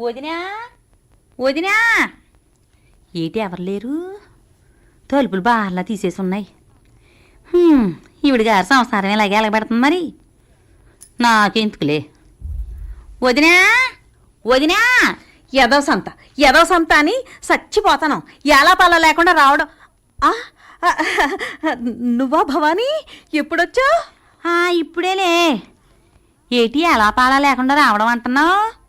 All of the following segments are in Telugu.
వదినా? వదినా? ఏంటి ఎవరు లేరు? తలుపులు బాగా తీసేసి ఉన్నాయి. ఈవిడ గారు సంసారం ఇలాగే ఎలగబెడుతుంది మరి. నాకెందుకులే. వదినా? వదినా? ఎదో సంత ఎదో సంత అని చచ్చిపోతాను. ఎలా పల లేకుండా రావడం. ఆ, నువ్వా భవానీ? ఎప్పుడొచ్చావు? ఇప్పుడేలే. ఏటి ఎలా పాలా లేకుండా రావడం అంటున్నావు?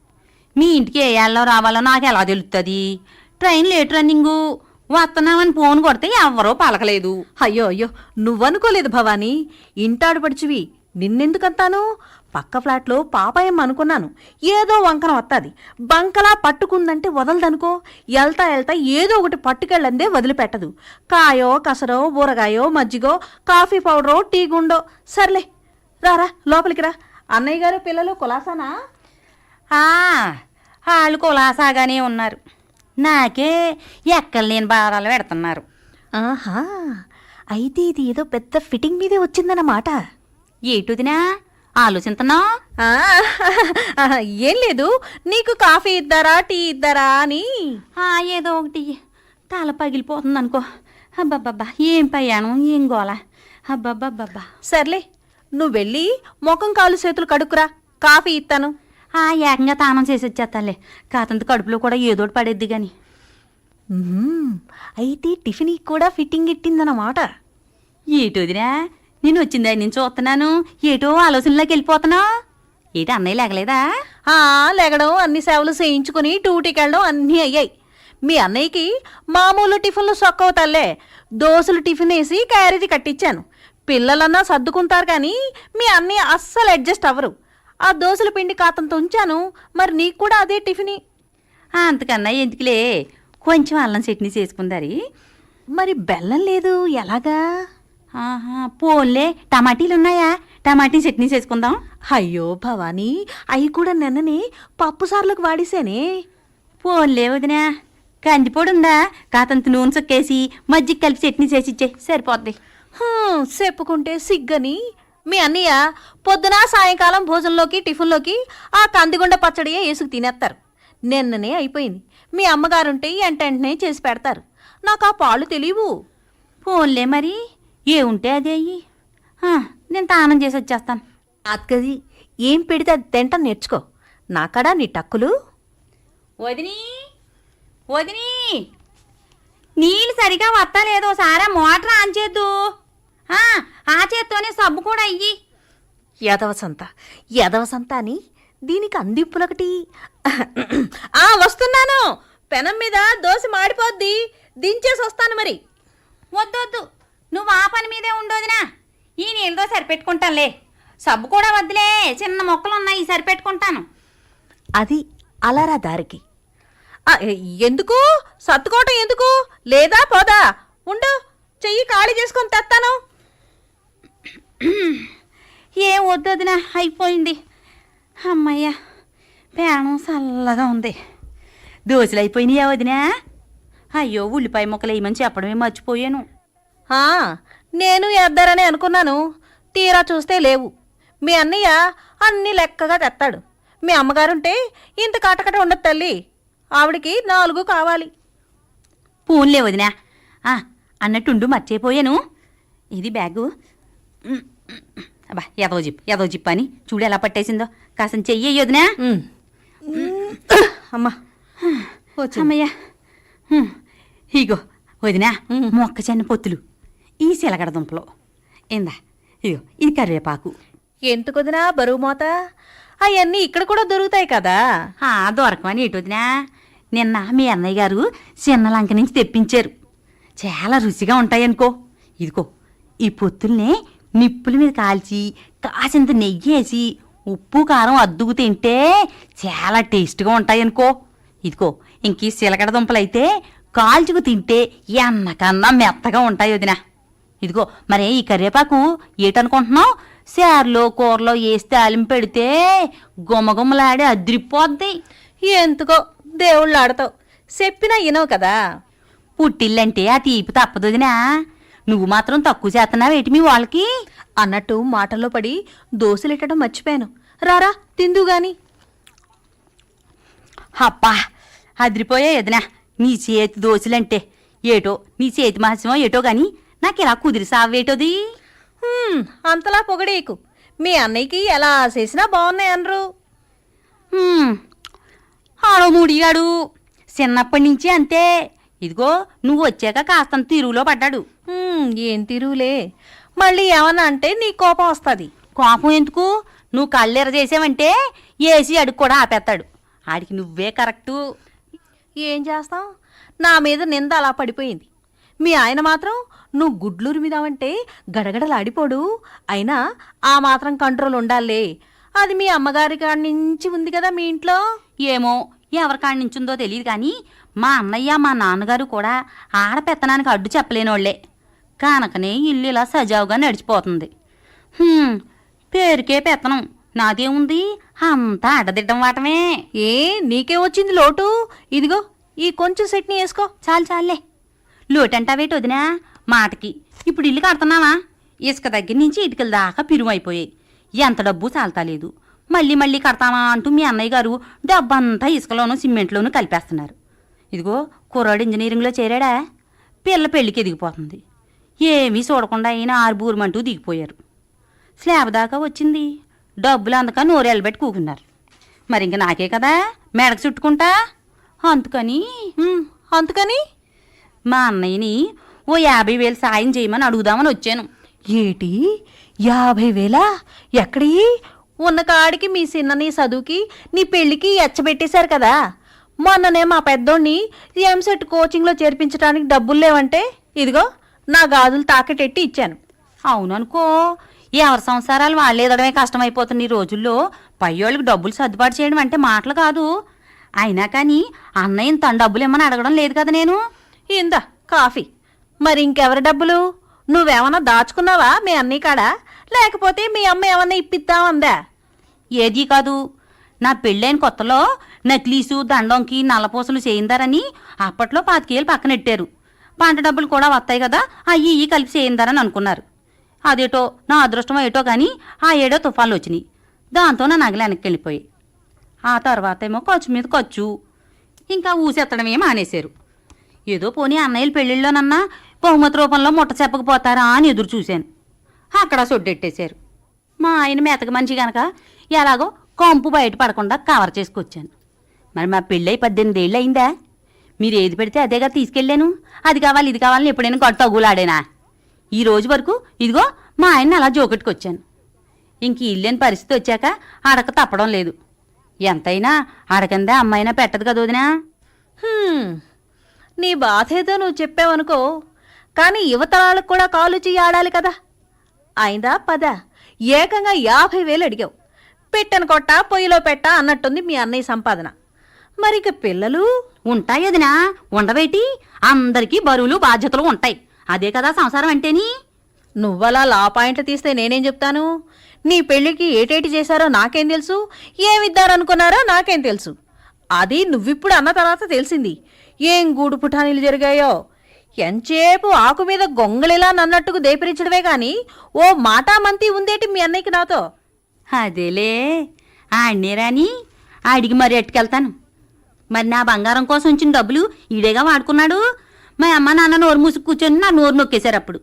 మీ ఇంటికి ఏ ఏళ్ళలో రావాలో నాకు ఎలా తెలుస్తుంది ట్రైన్ లేట్ రన్నింగు. వస్తున్నామని ఫోన్ కొడితే ఎవరో పలకలేదు. అయ్యో అయ్యో నువ్వనుకోలేదు భవానీ. ఇంటాడు పడిచివి. నిన్నెందుకంతాను? పక్క ఫ్లాట్లో పాపాయం అనుకున్నాను. ఏదో వంకన వస్తుంది బంకలా పట్టుకుందంటే వదలదనుకో. ఎల్తా ఎల్తా ఏదో ఒకటి పట్టుకెళ్ళందే వదిలిపెట్టదు. కాయో కసరో ఊరగాయో మజ్జిగో కాఫీ పౌడరో టీ గుండో. సర్లే రారా లోపలికి రా. అన్నయ్య గారు పిల్లలు కులాసానా? వాళ్ళు కులాసాగానే ఉన్నారు. నాకే ఎక్కడ లేని భారాలు పెడుతున్నారు. ఆహా అయితే ఇది ఏదో పెద్ద ఫిట్టింగ్ మీదే వచ్చిందన్నమాట. ఏటుదినా? ఆలోచిస్తున్నావు ఆ, ఏం లేదు నీకు కాఫీ ఇద్దారా టీ ఇద్దారా అని. ఏదో ఒకటి. తల పగిలిపోతుంది అనుకో అబ్బబ్బబ్బా ఏం పయ్యాను ఏం గోల. అబ్బబ్బబ్బబ్బా. సర్లే నువ్వు వెళ్ళి ముఖం కాలు చేతులు కడుక్కురా కాఫీ ఇస్తాను ఆ ఏకంగా తానం చేసి వచ్చేస్తాలే కాతంత కడుపులో కూడా ఏదోటి పడేద్ది గాని. మ్మ్, అయితే టిఫిన్ కూడా ఫిట్టింగ్ ఇట్టిందన్నమాట ఏటో వదినా నేను వచ్చిందా నేను చూస్తున్నాను. ఏటో ఆలోచనలోకి వెళ్ళిపోతున్నావు ఏటి అన్నయ్య లేగలేదా? ఆ, లెగడం అన్ని సేవలు చేయించుకుని టూటీకి వెళ్ళడం అన్నీ అయ్యాయి. మీ అన్నయ్యకి మామూలు టిఫిన్లు సొక్కవుతల్లే దోశలు టిఫిన్ వేసి క్యారేజీ కట్టించాను. పిల్లలన్నా సర్దుకుంటారు కానీ మీ అన్నయ్య అస్సలు అడ్జస్ట్ అవ్వరు. ఆ దోశల పిండి కాతంతో ఉంచాను మరి నీకు కూడా అదే టిఫిని? అంతకన్నా ఎందుకులే? కొంచెం అల్లం చట్నీ చేసుకుందారి. మరి బెల్లం లేదు ఎలాగా? ఆహా పోన్లే. టమాటీలు ఉన్నాయా? టమాటీ చట్నీ చేసుకుందాం. అయ్యో భవానీ అవి కూడా నిన్ననే పప్పు సార్లకు వాడేసానే పోన్లే వదినా. కందిపొడి ఉందా? కాతంత నూనె చొక్కేసి మజ్జిగ కలిపి చట్నీ చేసి ఇచ్చే సరిపోద్ది చెప్పుకుంటే సిగ్గని. మీ అన్నయ్య పొద్దున సాయంకాలం భోజనంలోకి టిఫిన్లోకి ఆ కందిగుండ పచ్చడియే వేసుకు తినేస్తారు. నిన్ననే అయిపోయింది. మీ అమ్మగారుంటే వెంటనే చేసి పెడతారు. నాకు ఆ పాలు తెలియవు. పోన్లే మరి. ఏ ఉంటే అదే అయ్యి. ఆ, నేను తానం చేసి వచ్చేస్తాను. అక్కది ఏం పెడితే అది తింట నేర్చుకో. నాకడా నీ టక్కులు? వదిని వదిని. నీళ్ళు సరిగా వత్తలేదు సారా మోటార్ ఆన్ చేద్దు. ఆ, చేత్తోనే సబ్బు కూడా అయ్యి యదవ సంత యదవ సంత అని దీనికి అందింపులొకటి. ఆ వస్తున్నాను. పెనం మీద దోశ మాడిపోద్ది. దించేసి వస్తాను మరి. వద్దొద్దు నువ్వు ఆ పని మీదే ఉండోదినా ఈ నీళ్ళతో సరిపెట్టుకుంటానులే. సబ్బు కూడా వద్దులే. చిన్న మొక్కలు ఉన్నాయి సరిపెట్టుకుంటాను. అది అలరా దారికి. ఎందుకు? సర్దుకోవటం ఎందుకు? లేదా పోదా? ఉండు చెయ్యి ఖాళీ చేసుకొని తెస్తాను. ఏం వద్దొదినా? అయిపోయింది. అమ్మయ్య పేణం చల్లగా ఉంది. దోశలు అయిపోయినాయా వదినా? అయ్యో ఉల్లిపాయ ముక్కలు వేయమని చెప్పడమే మర్చిపోయాను. ఆ, నేను వేద్దారని అనుకున్నాను. తీరా చూస్తే లేవు. మీ అన్నయ్య అన్ని లెక్కగా తెస్తాడు మీ అమ్మగారుంటే ఇంత కటకట ఉండదు తల్లి. ఆవిడికి నాలుగు కావాలి. పూన్లే వదినా. ఆ, అన్నట్టుండు మర్చిపోయాను. ఇది బ్యాగు. అబ్బా ఎదవ జిప్ ఎదవ జిప్ అని చూడు ఎలా పట్టేసిందో. కాసం చెయ్యి వదినా. అమ్మా. అమ్మయ్య. ఇగో వదినా మొక్కజొన్న పొత్తులు. ఈ సిలగడ దుంపలు. ఇందా ఇగో ఇది కరివేపాకు. ఎందుకొదినా బరువు మోత? అవన్నీ ఇక్కడ కూడా దొరుకుతాయి కదా. ఆ, దొరకమని ఏటి వదినా? నిన్న మీ అన్నయ్య గారు చిన్న లంక నుంచి తెప్పించారు. చాలా రుచిగా ఉంటాయనుకో. ఇదిగో ఈ పొత్తుల్ని నిప్పుల మీద కాల్చి కాసింత నెయ్యి వేసి ఉప్పు కారం అద్దుకు తింటే చాలా టేస్ట్గా ఉంటాయనుకో ఇదిగో ఇంక సిలకడ దుంపలైతే కాల్చుకు తింటే ఎన్నకన్నా మెత్తగా ఉంటాయి వదినా. ఇదిగో మరే ఈ కరివేపాకు ఏటనుకుంటున్నావు? సారులో కూరలో వేసి తాలింపు పెడితే గుమ్మగుమ్మలాడి అదిరిపోద్ది. ఎందుకో దేవుళ్ళు ఆడతావు చెప్పినా ఇనవు కదా. పుట్టిల్లంటే ఆ తీపి తప్పదు వదినా. నువ్వు మాత్రం తక్కువ చేస్తున్నావు ఏటి మీ వాళ్ళకి? అన్నట్టు మాటల్లో పడి దోశలెట్టడం మర్చిపోయాను. రారా తిందు గాని. అబ్బా అదిరిపోయా ఎదనా. నీ చేతి దోశలంటే ఏటో నీ చేతి మహస్యమో ఏటో గాని నాకు ఇలా కుదిరి సావేటోది? అంతలా పొగడేకు. మీ అన్నయ్యకి ఎలా చేసినా బాగున్నాయి అనరు. ఆడో మూడిగాడు. చిన్నప్పటి నుంచి అంతే. ఇదిగో నువ్వు వచ్చాక కాస్తంత తిరుగులో పడ్డాడు. ఏం తిరువులే మళ్ళీ ఏమన్నా అంటే నీ కోపం వస్తుంది. కోపం ఎందుకు? నువ్వు కళ్ళెర చేసావంటే ఏసీ అడుగు కూడా ఆపేస్తాడు. ఆడికి నువ్వే కరెక్టు. ఏం చేస్తాం? నా మీద నింద అలా పడిపోయింది. మీ ఆయన మాత్రం నువ్వు గుడ్లూరు మీదావంటే గడగడలాడిపోడు. అయినా ఆ మాత్రం కంట్రోల్ ఉండాలే. అది మీ అమ్మగారి కాడి నుంచి ఉంది కదా మీ ఇంట్లో. ఏమో ఎవరికాడి ఉందో తెలియదు కానీ మా అన్నయ్య మా నాన్నగారు కూడా ఆడపెత్తనానికి అడ్డు చెప్పలేనోళ్ళే కానకనే ఇల్లు ఇలా సజావుగా నడిచిపోతుంది. పేరుకే పెత్తనం. నాదేముంది? అంతా అడ్డదిడ్డం వాటమే. ఏ నీకే వచ్చింది లోటు? ఇదిగో ఈ కొంచెం చట్నీ వేసుకో. చాలు చాలే లోటంటావేటి వదినా? మాటకి. ఇప్పుడు ఇల్లు కడుతున్నావా? ఇసుక దగ్గర నుంచి ఇటుకల దాకా పిరువైపోయాయి. ఎంత డబ్బు చాలతాలేదు మళ్ళీ మళ్ళీ కడతామా అంటూ మీ అన్నయ్య గారు డబ్బంతా ఇసుకలోనూ సిమెంట్లోనూ కలిపేస్తున్నారు. ఇదిగో కుర్రాడు ఇంజనీరింగ్లో చేరాడా? పిల్ల పెళ్ళికి ఎదిగిపోతుంది. ఏమీ చూడకుండా అయిన ఆరుబూరమంటూ దిగిపోయారు. స్లాబ్ దాకా వచ్చింది. డబ్బులు అందక నోరెళ్ళబెట్టి కూకున్నారు. మరి ఇంక నాకే కదా? మెడకు చుట్టుకుంటా? అందుకని అందుకని? మా అన్నయ్యని ఓ యాభై వేలు సాయం చేయమని అడుగుదామని వచ్చాను. ఏటి? యాభై వేలా? ఎక్కడి? ఉన్న కాడికి మీ చిన్నని చదువుకి నీ పెళ్ళికి ఎచ్చబెట్టేశారు కదా. మొన్ననే మా పెద్దోడిని ఎంసెట్ కోచింగ్లో చేర్పించడానికి డబ్బులు లేవంటే ఇదిగో నా గాజులు తాకటెట్టి ఇచ్చాను. అవుననుకో ఎవరి సంసారాలు వాళ్ళేదడమే కష్టమైపోతున్న ఈ రోజుల్లో పయ్యోళ్ళకి డబ్బులు సర్దుబాటు చేయడం అంటే మాటలు కాదు. అయినా కానీ అన్నయ్యని తన డబ్బులు ఇమ్మని అడగడం లేదు కదా నేను? ఇందా కాఫీ. మరి ఇంకెవరి డబ్బులు? నువ్వేమన్నా దాచుకున్నావా మీ అన్నయ్య కాడా? లేకపోతే మీ అమ్మ ఏమన్నా ఇప్పిద్దామందా ఏది కాదు. నా పెళ్ళైన కొత్తలో నక్లీసు దండంకి నల్లపూసలు చేయిందారని అప్పట్లో పాతికేళ్ళు పక్కనెట్టారు. పంట డబ్బులు కూడా వస్తాయి కదా అయ్యి ఈ కలిపి చేయిందారని అనుకున్నారు. అదేటో నా అదృష్టం ఏటో కానీ ఆ ఏడో తుఫాన్లు వచ్చినాయి. దాంతో నా నగలు వెనక్కి వెళ్ళిపోయి ఆ తర్వాత ఏమో ఖర్చు మీద ఖర్చు. ఇంకా ఊసెత్తడమే మానేశారు. ఏదో పోనీ అన్నయ్యలు పెళ్ళిళ్ళలోనన్నా బహుమతి రూపంలో ముట్ట చెప్పకపోతారా అని ఎదురు చూశాను. అక్కడ సొడ్డెట్టేశారు. మా ఆయన మెతక మనిషి గనక ఎలాగో కంపు బయట పడకుండా కవర్ చేసుకొచ్చాను. మరి మా పెళ్ళై పద్దెనిమిది ఏళ్ళు అయిందా? మీరు ఏది పెడితే అదేగా తీసుకెళ్ళాను. అది కావాలి ఇది కావాలని ఎప్పుడైనా గొట్ట తగులాడేనా? ఈ రోజు వరకు ఇదిగో మా ఆయన్ని అలా జోకెట్టుకొచ్చాను. ఇంక ఇల్లేని పరిస్థితి వచ్చాక అడక తప్పడం లేదు. ఎంతైనా అడకందే అమ్మాయినా పెట్టదు కదా వదినా? నీ బాధ ఏదో నువ్వు చెప్పావనుకో కానీ యువతరాలకు కూడా కాలు చెయ్యి ఆడాలి కదా. అయిందా పద? ఏకంగా యాభై వేలు అడిగావు. పెట్టను కొట్ట పొయ్యిలో పెట్ట అన్నట్టుంది మీ అన్నయ్య సంపాదన. మరి ఇక పిల్లలు ఉంటాయి వదినా ఉండబేటి అందరికీ బరువులు బాధ్యతలు ఉంటాయి. అదే కదా సంసారం అంటేని? నువ్వలా లా పాయింట్లు తీస్తే నేనేం చెప్తాను? నీ పెళ్ళికి ఏటేటి చేశారో నాకేం తెలుసు? ఏమిద్దారనుకున్నారో నాకేం తెలుసు? అది నువ్విప్పుడు అన్న తర్వాత తెలిసింది. ఏం గూడు పుఠానీలు జరిగాయో? ఎంచేపు ఆకు మీద గొంగళిలా నన్నట్టుకు దేపిరించడమే గాని ఓ మాటామంతి ఉందేటి మీ అన్నయ్యకి నాతో? అదేలే. ఆడినే రాని ఆడికి మరి ఎట్టుకెళ్తాను. మరి నా బంగారం కోసం ఉంచిన డబ్బులు ఈడేగా వాడుకున్నాడు? మా అమ్మ నాన్న నోరు మూసుకు కూర్చొని నా నోరు నొక్కేశారు అప్పుడు.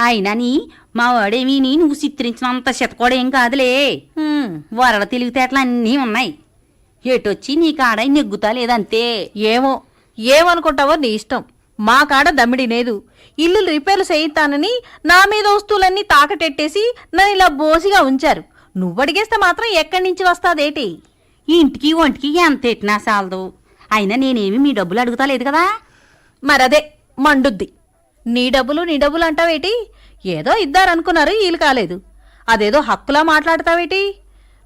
అయినని మా వాడేమీ నువ్వు చిత్రించినంత శతకోడేం కాదులే. వరడ తెలివితేటలు అన్నీ ఉన్నాయి. ఎటొచ్చి నీ కాడ నెగ్గుతా లేదంతే? ఏమో ఏమనుకుంటావో నీ ఇష్టం. మా కాడ దమ్మిడి లేదు. ఇల్లు రిపేర్లు చేయిస్తానని నా మీద వస్తువులన్నీ తాకటెట్టేసి నన్ను ఇలా బోసిగా ఉంచారు. నువ్వడిగేస్తే మాత్రం ఎక్కడి నుంచి వస్తాదేటి? ఇంటికి ఒంటికి ఎంత ఎట్టినా చాలదు. అయినా నేనేమి మీ డబ్బులు అడుగుతా లేదు కదా? మరదే మండుద్ది. నీ డబ్బులు నీ డబ్బులు అంటావేటి? ఏదో ఇద్దారనుకున్నారు వీలు కాలేదు. అదేదో హక్కులా మాట్లాడతావేటి?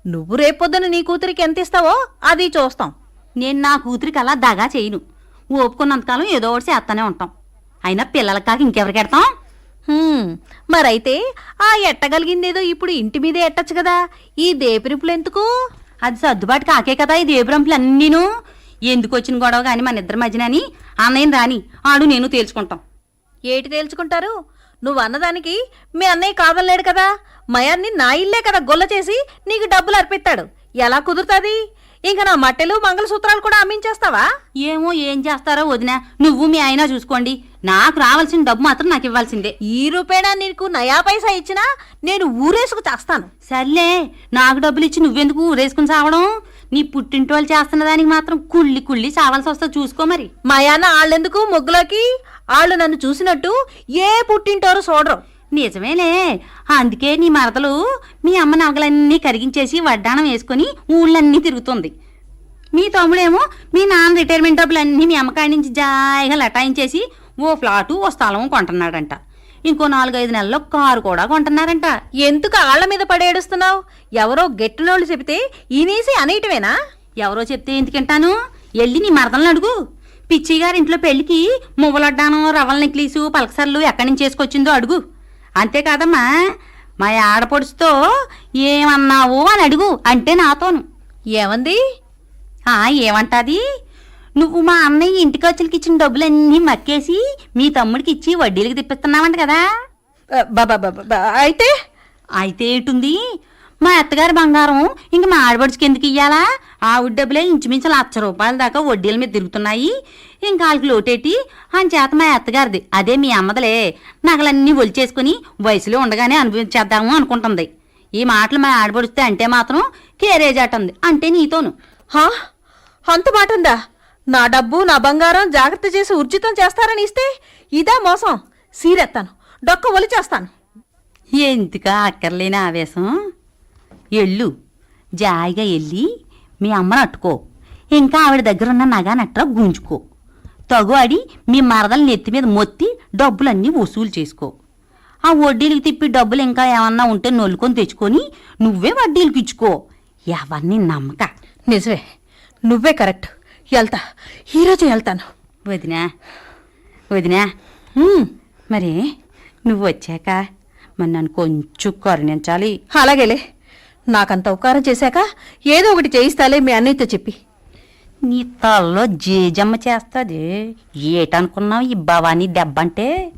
నువ్వు రేపొద్దున నీ కూతురికి ఎంత ఇస్తావో అది చూస్తాం. నేను నా కూతురికి అలా దగా చేయను. ఓపుకున్నంతకాలం ఏదో ఒకటి చేస్తానే ఉంటాం. అయినా పిల్లలకి కాక ఇంకెవరికి ఎడతాం? మరైతే ఆ ఎట్టగలిగిందేదో ఇప్పుడు ఇంటి మీదే ఎట్టచ్చు కదా. ఈ దేపిరిపులు ఎందుకు? అది సర్దుబాటు కాకే కదా ఈ దేబురంపులు అన్నీను ఎందుకు వచ్చిన గొడవ కానీ మన ఇద్దరి మధ్యనని అన్నయ్యని రాని ఆడు నేను తేల్చుకుంటాం. ఏటి తేల్చుకుంటారు? నువ్వు అన్నదానికి మీ అన్నయ్య కాదలేడు కదా? మయాన్ని నా ఇల్లే కదా గొల్ల చేసి నీకు డబ్బులు అర్పిస్తాడు. ఎలా కుదురుతుంది? ఇంకా నా మట్టెలు మంగళసూత్రాలు కూడా అమ్మించేస్తావా? ఏమో ఏం చేస్తారో వదినా నువ్వు మీ ఆయన చూసుకోండి. నాకు రావాల్సిన డబ్బు మాత్రం నాకు ఇవ్వాల్సిందే. ఈ రూపేణా నీకు నయా పైసా ఇచ్చినా? నేను ఊరేసుకు చేస్తాను. సర్లే నాకు డబ్బులు ఇచ్చి నువ్వెందుకు ఊరేసుకుని సావడం నీ పుట్టింటి వాళ్ళు చేస్తున్న దానికి మాత్రం కుళ్ళి కుళ్ళి సావాల్సి వస్తే చూసుకో మరి. మా యాన్న వాళ్ళెందుకు ముగ్గులోకి? వాళ్ళు నన్ను చూసినట్టు ఏ పుట్టింటారో చూడరు. నిజమేలే. అందుకే నీ మరదలు మీ అమ్మ నగలన్నీ కరిగించేసి వడ్డాణం వేసుకొని ఊళ్ళన్నీ తిరుగుతుంది. మీ తమ్ముడేమో మీ నాన్న రిటైర్మెంట్ డబ్బులన్నీ మీ అమ్మకాడి నుంచి జాయిగా లటాయించేసి ఓ ఫ్లాటు ఓ స్థలం కొంటున్నాడంట. ఇంకో నాలుగైదు నెలల్లో కారు కూడా కొంటున్నారంట. ఎందుకు ఆళ్ళ మీద పడేడుస్తున్నావు ఎవరో గెట్టినోళ్ళు చెబితే ఈనేసి అనేయటమేనా? ఎవరో చెప్తే ఎందుకంటాను? వెళ్ళి నీ మరదలను అడుగు. పిచ్చి గారి ఇంట్లో పెళ్ళికి మువ్వలడ్డానం రవ్వల నెక్లీసు పలకసర్లు ఎక్కడి నుంచి చేసుకొచ్చిందో అడుగు. అంతేకాదమ్మా మా ఆడపడుచుతో ఏమన్నావు అని అడుగు అంటే నాతోను. ఏమంది? ఆ ఏమంటాది? నువ్వు మా అన్నయ్య ఇంటి ఖర్చులకి ఇచ్చిన డబ్బులన్నీ మక్కేసి మీ తమ్ముడికి ఇచ్చి వడ్డీలకి తిప్పిస్తున్నావంట కదా. బాబా అయితే? అయితే ఏంటుంది? మా అత్తగారి బంగారం ఇంక మా ఆడబడుచుకి ఎందుకు ఇయ్యాలా? ఆవిడ డబ్బులే ఇంచుమించు లక్ష రూపాయల దాకా వడ్డీల మీద తిరుగుతున్నాయి. ఇంకా వాళ్ళకి లోటేటి. అని చేత మా అత్తగారిది. అదే మీ అమ్మదలే. నగలన్నీ ఒలిచేసుకుని వయసులో ఉండగానే అనుభవించేద్దాము అనుకుంటుంది. ఈ మాటలు మా ఆడబడుస్తే అంటే మాత్రం కేరేజాట ఉంది. అంటే నీతోను. హా? అంత మాట ఉందా? నా డబ్బు నా బంగారం జాగ్రత్త చేసి ఉర్జితం చేస్తారని ఇస్తే ఇదా మోసం. సీరెత్తాను. డొక్క ఒలి చేస్తాను ఎందుకా అక్కర్లేని ఆవేశం? ఎళ్ళు. జాయిగా వెళ్ళి మీ అమ్మని అట్టుకో. ఇంకా ఆవిడ దగ్గర ఉన్న నగా నట్ర గుంజుకో. తగు అడి మీ మరదల నెత్తి మీద మొత్తి డబ్బులన్నీ వసూలు చేసుకో. ఆ వడ్డీలకు తిప్పి డబ్బులు ఇంకా ఏమన్నా ఉంటే నొల్లుకొని తెచ్చుకొని నువ్వే వడ్డీలకు ఇచ్చుకో. ఎవరిని నమ్మక? నిజమే. నువ్వే కరెక్ట్. వెళ్తా ఈరోజు వెళ్తాను వదినా. వదినా. మరి నువ్వు వచ్చాక మరి నన్ను కొంచెం కరుణించాలి. అలాగేలే. నాకంత ఉపకారం చేశాక ఏదో ఒకటి చేయిస్తాలే మీ అన్నయ్యతో చెప్పి. నీ తలలో జేజమ్మ చేస్తుంది. ఏటనుకున్నావు ఈ భవానీ దెబ్బంటే?